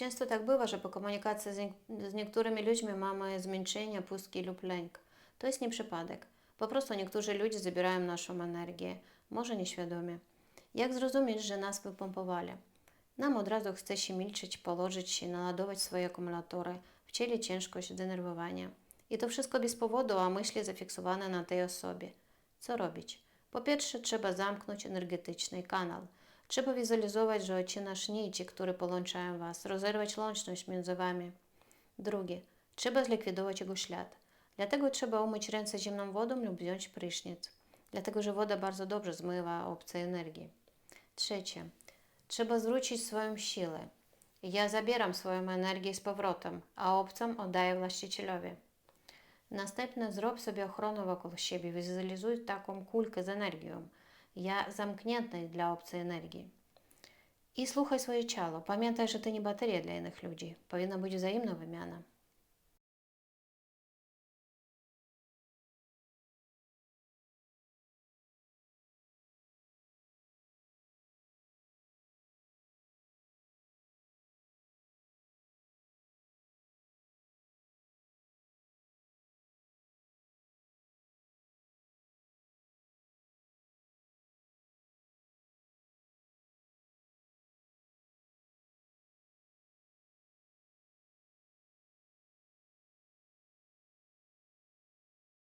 Często tak bywa, że po komunikacji z, nie- z niektórymi ludźmi mamy zmęczenie, pustki lub lęk. To jest nie przypadek. Po prostu niektórzy ludzie zabierają naszą energię, może nieświadomie. Jak zrozumieć, że nas wypompowali? Nam od razu chce się milczeć, położyć się, naładować swoje akumulatory, w ciele ciężkość, denerwowanie. I to wszystko bez powodu, a myśli zafiksowane na tej osobie. Co robić? Po pierwsze, trzeba zamknąć energetyczny kanał. Trzeba wizualizować, że odcinasz nici, które połączają Was, rozerwać łączność między Wami. Drugie, trzeba zlikwidować jego ślad. Dlatego trzeba umyć ręce zimną wodą lub wziąć prysznic. Dlatego, że woda bardzo dobrze zmywa obce energii. Trzecie, trzeba zwrócić swoją siłę. Ja zabieram swoją energię z powrotem, a obcom oddaję właścicielowi. Następnie zrób sobie ochronę wokół siebie, wizualizuj taką kulkę z energią. Ja zamknięty dla obcej energii. I słuchaj swoje ciało. Pamiętaj, że ty nie bateria dla innych ludzi. Powinna być wzajemna wymiana.